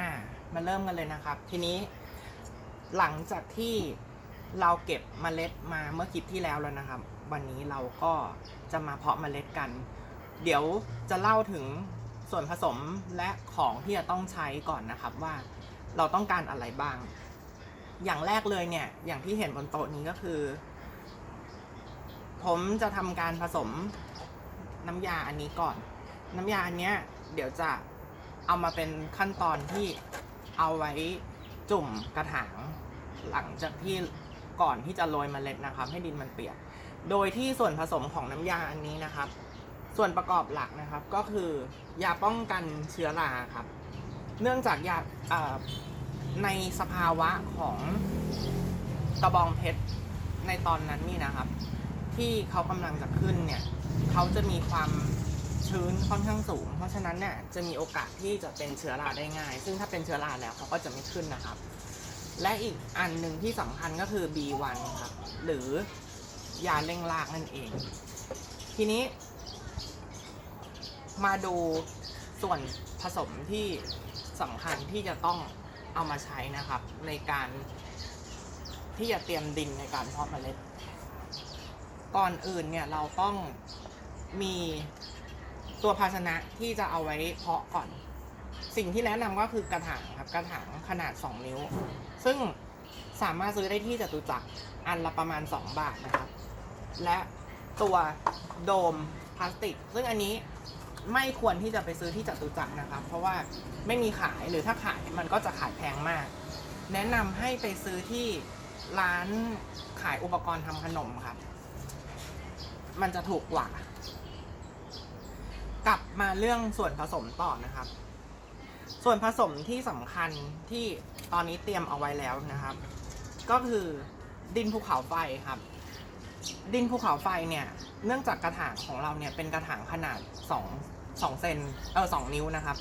อ่ามาเริ่มกันเลยนะครับ ทีนี้หลังจากที่เราเก็บเมล็ดมาเมื่อคลิปที่แล้วแล้วนะครับ วันนี้เราก็จะมาเพาะเมล็ดกัน เดี๋ยวจะเล่าถึงส่วนผสมและของที่จะต้องใช้ก่อนนะครับว่าเราต้องการอะไรบ้าง อย่างแรกเลยเนี่ย อย่างที่เห็นบนโต๊ะนี้ก็คือ ผมจะทำการผสมน้ำยาอันนี้ก่อน น้ำยาอันเนี้ยเดี๋ยวจะ เอามาเป็นขั้นตอนที่เอาไว้จุ่มกระถางหลังจากที่ก่อนที่จะโรยเมล็ดนะครับ ให้ดินมันเปียก โดยที่ส่วนผสมของน้ำยาอันนี้นะครับ ส่วนประกอบหลักนะครับก็คือยาป้องกันเชื้อราครับ เนื่องจากยาในสภาวะของกระบองเพชรในตอนนั้นนี่นะครับ ที่เขากำลังจะขึ้นเนี่ยเขาจะมีความ ชื้นค่อนข้างสูง เพราะฉะนั้นเนี่ยจะมีโอกาสที่จะเป็นเชื้อราได้ง่าย ซึ่งถ้าเป็นเชื้อราแล้วเขาก็จะไม่ขึ้นนะครับ และอีกอันหนึ่งที่สำคัญก็คือ B1 ครับหรือยาเร่งรากนั่นเอง ทีนี้ มาดูส่วนผสมที่สำคัญที่จะต้องเอามาใช้นะครับ ในการที่จะเตรียมดินในการเพาะเมล็ด ก่อนอื่นเนี่ยเราต้องมี ตัวภาชนะที่จะเอาไว้เพาะก่อน สิ่งที่แนะนำก็คือกระถางครับกระถางขนาด 2 นิ้ว ซึ่งสามารถซื้อได้ที่จตุจักรอันละประมาณ 2 บาทนะครับ และตัวโดมพลาสติก ซึ่งอันนี้ไม่ควรที่จะไปซื้อที่จตุจักรนะครับ เพราะว่าไม่มีขายหรือถ้าขายมันก็จะขายแพงมาก แนะนำให้ไปซื้อที่ร้านขายอุปกรณ์ทำขนมครับ มันจะถูกกว่า กลับมาเรื่องส่วนผสมต่อนะครับ ส่วนผสมที่สำคัญที่ตอนนี้เตรียมเอาไว้แล้วนะครับ ก็คือดินภูเขาไฟครับ ดินภูเขาไฟเนี่ย เนื่องจากกระถางของเราเนี่ยเป็นกระถางขนาด2 2เซนเออ2นิ้วนะครับ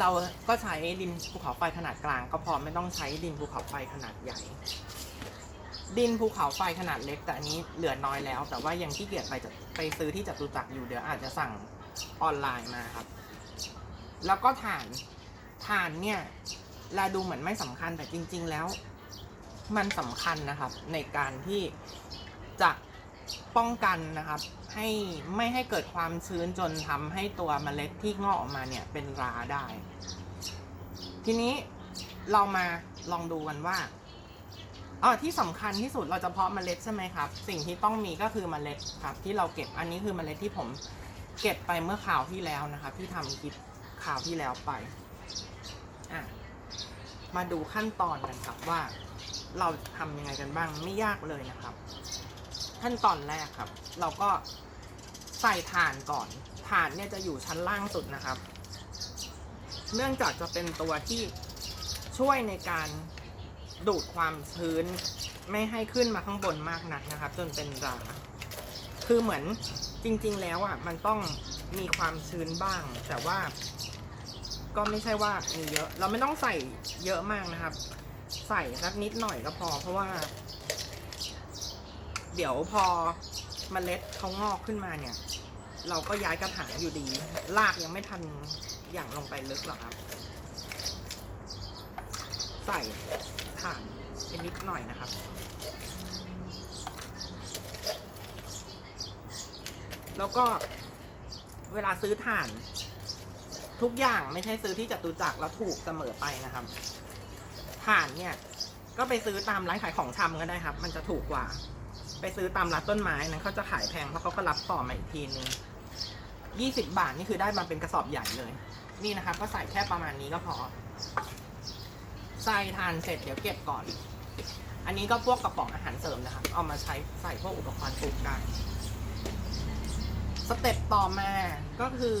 เราก็ใช้ดินภูเขาไฟขนาดกลาง ก็พอไม่ต้องใช้ดินภูเขาไฟขนาดใหญ่ ดินภูเขาไฟขนาดเล็ก แต่อันนี้เหลือน้อยแล้ว แต่ว่ายังขี้เกียจไปจะไปซื้อที่จตุจักรอยู่เดี๋ยวอาจจะสั่ง ออนไลน์มาครับ แล้วก็ถ่านถ่านเนี่ยแลาดูเหมือนไม่สำคัญแต่จริง ๆ แล้ว มันสำคัญนะครับ ในการที่จะป้องกันนะครับ ให้ไม่ให้เกิดความชื้นจนทำให้ตัวเมล็ดที่งอกออกมาเนี่ยเป็นราได้ ทีนี้เรามาลองดูกันว่าอ๋อที่สำคัญที่สุดเราจะเพาะเมล็ดใช่ไหมครับ สิ่งที่ต้องมีก็คือเมล็ดครับ ที่เราเก็บอันนี้คือเมล็ดที่ผม เก็บไปเมื่อข่าวที่แล้วนะครับที่ทำคลิปข่าวที่แล้วไปอะมาดูขั้นตอนกันครับว่า เราทำยังไงกันบ้างไม่ยากเลยนะครับ ขั้นตอนแรกครับ เราก็ใส่ถ่านก่อนถ่านเนี่ยจะอยู่ชั้นล่างสุดนะครับ เนื่องจากจะเป็นตัวที่ช่วยในการดูดความชื้นไม่ให้ขึ้นมาข้างบนมากนักนะครับ จนเป็นราคือเหมือน จริง ๆ แล้วอะมันต้องมีความชื้นบ้าง แต่ว่า ก็ไม่ใช่ว่ามีเยอะ เราไม่ต้องใส่เยอะมากนะครับ ใส่สักนิดหน่อยก็พอ เพราะว่า เดี๋ยวพอมเมล็ดเขางอกขึ้นมาเนี่ย เราก็ย้ายกระถางอยู่ดีรากยังไม่ทันอย่างลงไปลึกหรอกครับ ใส่ถ่านไปนิดหน่อยนะครับ แล้วก็เวลาซื้อถ่าน ทุกอย่างไม่ใช่ซื้อที่จตุจักรแล้วถูกเสมอไปนะครับถ่านเนี่ย ก็ไปซื้อตามร้านขายของชำก็ได้ครับ มันจะถูกกว่า ไปซื้อตามร้านต้นไม้นั้นเขาจะขายแพงเพราะเขาก็รับต่อมาอีกทีนึงยี่สิบบาทนี่คือได้มาเป็นกระสอบใหญ่เลย นี่นะครับ ก็ใส่แค่ประมาณนี้ก็พอ ใส่ทานเสร็จเดี๋ยวเก็บก่อน อันนี้ก็พวกกระป๋องอาหารเสริมนะครับ เอามาใช้ใส่พวกอุปกรณ์ปลูกได้ สเต็ปต่อมาก็คือ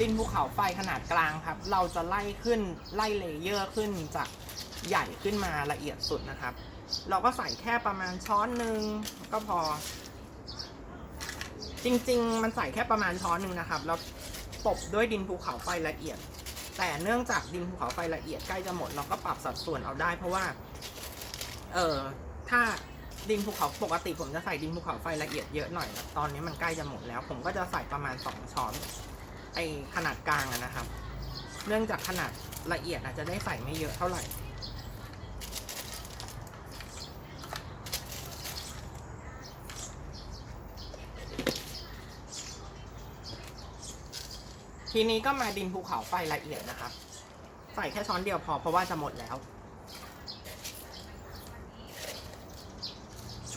ดินภูเขาไฟขนาดกลางครับ เราจะไล่ขึ้นไล่เลเยอร์ขึ้นจากใหญ่ขึ้นมาละเอียดสุดนะครับ เราก็ใส่แค่ประมาณช้อนหนึ่งก็พอ จริงๆ มันใส่แค่ประมาณช้อนหนึ่งนะครับ แล้วตบด้วยดินภูเขาไฟละเอียด แต่เนื่องจากดินภูเขาไฟละเอียดใกล้จะหมด เราก็ปรับสัดส่วนเอาได้ เพราะว่า เออถ้า ดินภูเขาปกติผมจะใส่ดินภูเขาไฟละเอียดเยอะหน่อยนะตอนนี้มันใกล้จะหมดแล้ว ผมก็จะใส่ประมาณสองช้อน ไอขนาดกลางนะครับ เนื่องจากขนาดละเอียดอาจจะได้ใส่ไม่เยอะเท่าไหร่ทีนี้ก็มาดินภูเขาไฟละเอียดนะครับ ใส่แค่ช้อนเดียวพอเพราะว่าจะหมดแล้ว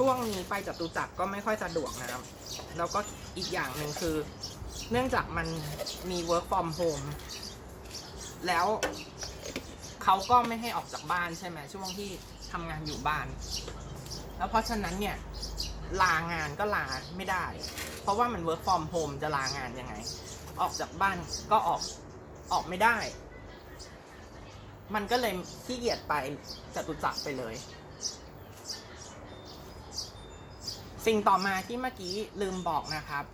ช่วงนี้ไปจตุจักรก็ไม่ค่อยสะดวกนะครับ แล้วก็อีกอย่างหนึ่งคือ เนื่องจากมันมี work from home แล้วเขาก็ไม่ให้ออกจากบ้านใช่ไหมช่วงที่ทำงานอยู่บ้าน แล้วเพราะฉะนั้นเนี่ย ลางานก็ลาไม่ได้ เพราะว่ามัน work from home จะลางานยังไง ออกจากบ้านก็ออกออกไม่ได้ มันก็เลยขี้เกียจไปจตุจักรไปเลย สิ่งต่อมาที่เมื่อกี้ลืมบอกนะครับ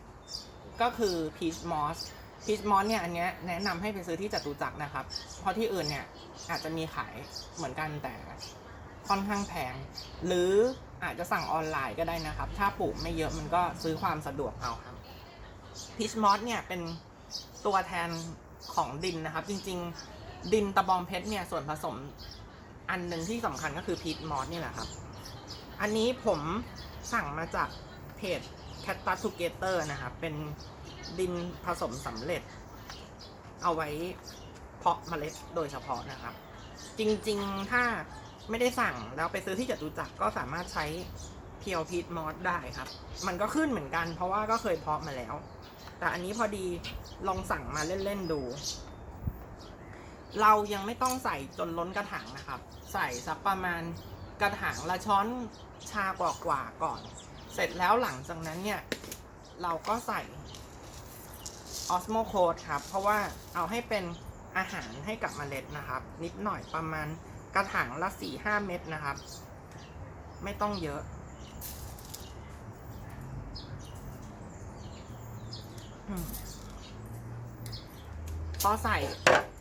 ก็คือ peach moss peach moss เนี่ยอันเนี้ยแนะนำให้ไปซื้อที่จตุจักรนะครับ เพราะที่อื่นเนี่ยอาจจะมีขายเหมือนกันแต่ค่อนข้างแพง หรืออาจจะสั่งออนไลน์ก็ได้นะครับ ถ้าปลูกไม่เยอะมันก็ซื้อความสะดวกเอาครับ peach moss เนี่ยเป็นตัวแทนของดินนะครับ จริง ๆ ดินตะบองเพชรเนี่ยส่วนผสมอันหนึ่งที่สำคัญก็คือ peach moss นี่แหละครับ อันนี้ผม สั่งมาจากเพจ Cactus Together นะครับ เป็นดินผสมสำเร็จ เอาไว้เพาะเมล็ดโดยเฉพาะนะครับ จริงๆถ้าไม่ได้สั่งแล้วไปซื้อที่จตุจักรก็สามารถใช้เพียวพีทมอสได้ครับ มันก็ขึ้นเหมือนกัน เพราะว่าก็เคยเพาะมาแล้ว แต่อันนี้พอดีลองสั่งมาเล่น ๆ ดู เรายังไม่ต้องใส่จนล้นกระถางนะครับ ใส่สักประมาณ กระถางละช้อนชากว่าก่อน เสร็จแล้วหลังจากนั้นเนี่ย เราก็ใส่ออสโมโคดครับ เพราะว่าเอาให้เป็นอาหารให้กับเมล็ดนะครับ นิดหน่อยประมาณกระถางละสี่ห้าเม็ดนะครับ ไม่ต้องเยอะอพอใส่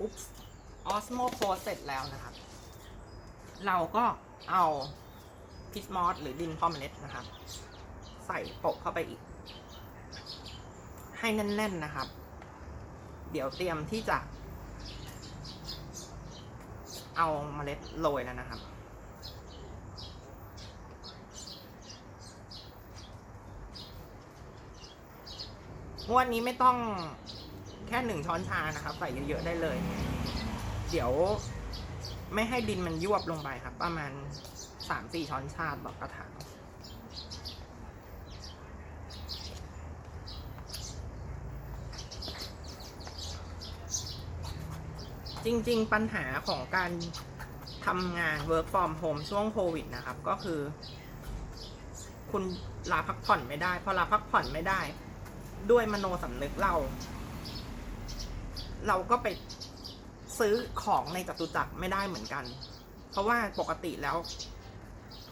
อุ๊บออสโมโคดเสร็จแล้วนะครับ เราก็ เอาพิชมอสหรือดินพอมเมล็ดนะครับ ใส่โปะเข้าไปอีก ให้แน่น ๆนะครับ เดี๋ยวเตรียมที่จะ เอาเมล็ดโรยแล้วนะครับงวดนี้ไม่ต้องแค่หนึ่งช้อนชานะครับ ใส่เยอะๆได้เลย เดี๋ยว ไม่ให้ดินมันยวบลงไปครับ ประมาณสามสี่ช้อนชาต่อกระถางจริง ๆ ปัญหาของการทำงาน work from home ช่วงโควิดนะครับ ก็คือ คุณลาพักผ่อนไม่ได้ พอลาพักผ่อนไม่ได้ ด้วยมโนสำนึกเรา เราก็ไป ซื้อของในจตุจักรไม่ได้เหมือนกัน เพราะว่าปกติแล้ว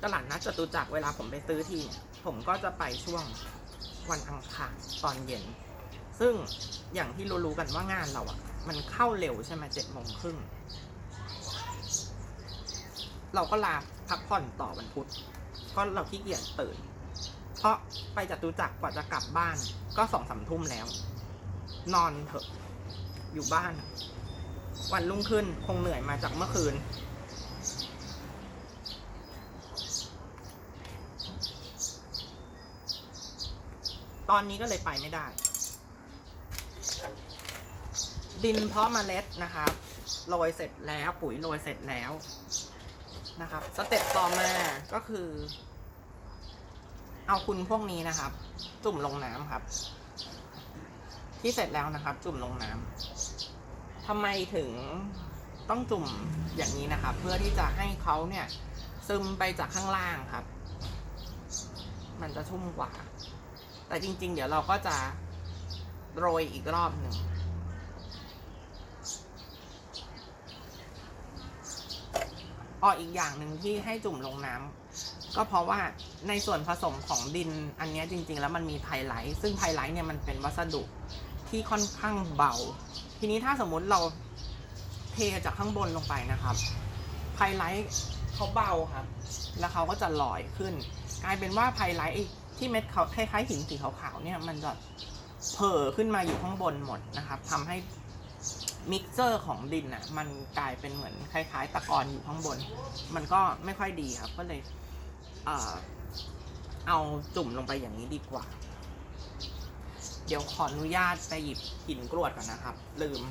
ตลาดนัดจตุจักรเวลาผมไปซื้อทีเนี่ยผมก็จะไปช่วงวันอังคารตอนเย็น ซึ่งอย่างที่รู้ๆกันว่างานเราอะมันเข้าเร็วใช่ไหมเจ็ดโมงครึ่งเราก็ลาพักผ่อนต่อวันพุธก็เราขี้เกียจตื่น เพราะไปจตุจักรกว่าจะกลับบ้านก็สองสามทุ่มแล้ว นอนเถอะ อยู่บ้าน วันรุ่งขึ้นคงเหนื่อยมาจากเมื่อคืน ตอนนี้ก็เลยไปไม่ได้ ดินเพาะเมล็ดนะครับโรยเสร็จแล้วปุ๋ยโรยเสร็จแล้วนะครับสเต็ปต่อมาก็คือ เอาคุณพวกนี้นะครับ จุ่มลงน้ำครับ ที่เสร็จแล้วนะครับ จุ่มลงน้ำ ทำไมถึงต้องจุ่มอย่างนี้นะครับเพื่อที่จะให้เขาเนี่ยซึมไปจากข้างล่างครับ มันจะชุ่มกว่า แต่จริง ๆ เดี๋ยวเราก็จะโรยอีกรอบหนึ่งอออีกอย่างหนึ่งที่ให้จุ่มลงน้ำก็เพราะว่าในส่วนผสมของดินอันเนี้ยจริง ๆ แล้วมันมีไพไลท์ซึ่งไพไลท์เนี่ยมันเป็นวัสดุที่ค่อนข้างเบา ทีนี้ถ้าสมมุติเราเทจากข้างบนลงไปนะครับไฮไลท์เขาเบาครับ แล้วเขาก็จะลอยขึ้น กลายเป็นว่าไฮไลท์ที่เม็ดเขาคล้ายๆหินสีขาวๆเนี่ยมันจะเผ่อขึ้นมาอยู่ข้างบนหมดนะครับทำให้มิกเซอร์ของดินอะมันกลายเป็นเหมือนคล้ายๆ ตะกอนอยู่ข้างบน มันก็ไม่ค่อยดีครับ ก็เลย เอาจุ่มลงไปอย่างนี้ดีกว่า เดี๋ยวขออนุญาตไปหยิบหินกรวดก่อนนะครับ ลืม